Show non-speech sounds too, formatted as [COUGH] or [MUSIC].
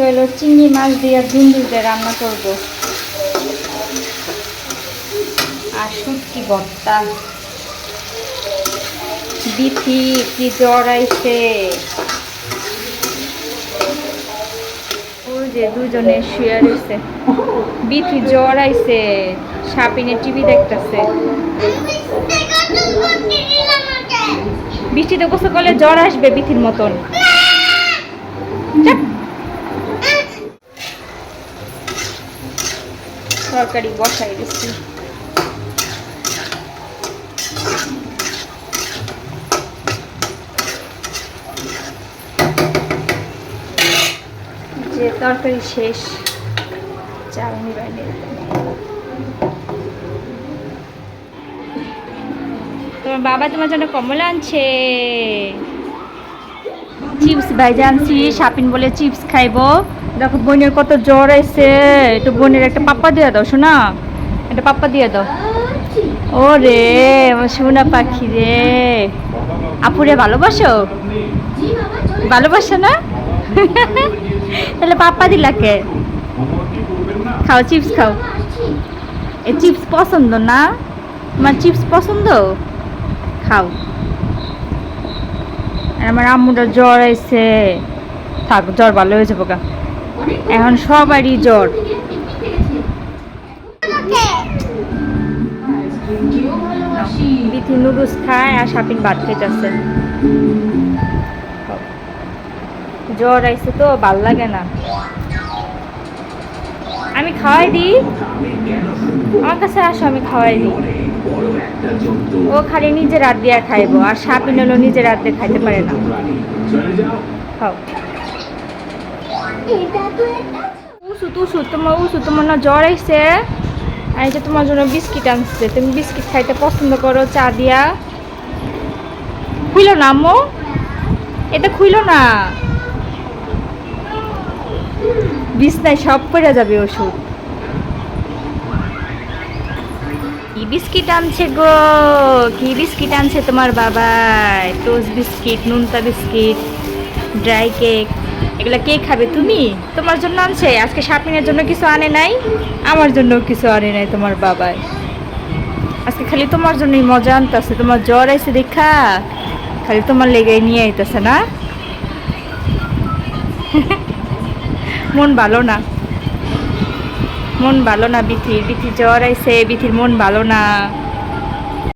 আজকে হলো চিংড়ি মাছ দিয়ে ভিন্ডি দিয়ে রান্না করব। আর শুটকি ভর্তা। বিথি কি জ্বর আইছে। যে দুজনে শুয়ে রয়েছে। বিথি জ্বর আইছে। সাপিনে টিভি দেখতেছে। বৃষ্টিতে গোসল করলে জ্বর আসবে বিথির মতন। তরকারি বসাই দিচ্ছি। যে তরকারি শেষ চাউনি বাইরে তোমার বাবা তোমার জন্য কমলা আনছে। চিপস ভাইজা আনছি সাপিন বলে চিপস খাইবো। দেখো বোনের কত জ্বর আছে একটু বোনের একটা পাপ্পা দিয়ে দাও, শোনা? একটা পাপ্পা দিয়ে দাও। ও রে আমার সোনা পাখি রে। আপুরে ভালোবাসো? ভালোবাসো না? তাহলে পাপ্পা দিলাকে খাও, চিপস খাও। এ চিপস পছন্দ না? তোমার চিপস পছন্দ? খাও। আর আমার আম্মুটা জ্বর আইছে। থাক, জ্বর ভালো হয়ে যাব গা এখন সবারই জ্বর। বিথি নুডলস খায় আর সাপিন ভাত খাইতেছে। জ্বর আইছে তো, ভালো লাগে না। আমি খাওয়াই দিই। আমার কাছে আসো, আমি খাওয়াই দিই। ও খালি নিজে রাত দিয়ে খাইবো, আর সাপিন হলো নিজে রাত দিয়ে খাইতে পারে না। উসু তুসু, তোমার উসু তোমার না জ্বর আইছে। এই যে তোমার জন্য বিস্কিট আনছে, তুমি বিস্কিট খাইতে পছন্দ করো, চা দিয়া। খুইলো না, আম্মু? এটা খুইলো না। বিছনায় সব পড়ে যাবে ওষুধ। কি বিস্কিট আনছে গো? কি বিস্কিট আনছে তোমার বাবাই? টোস্ট বিস্কিট, নুনতা বিস্কিট, ড্রাই কেক। এগুলা কে খাবে তুমি? তোমার জন্য আনছে? আজকে সাপিনের জন্য কিছু আনে নাই? আমার জন্য কিছু আনে নাই তোমার বাবাই। আজকে খালি তোমার জন্যই মজা আনতেছে, তোমার জ্বর আইছে দেখা। খালি তোমার লেগে নিয়ে আইতেছে না? [LAUGHS] মন ভালো না। মন ভালো না বিথির বিথির জ্বর আইসে বিথির মন ভালো না।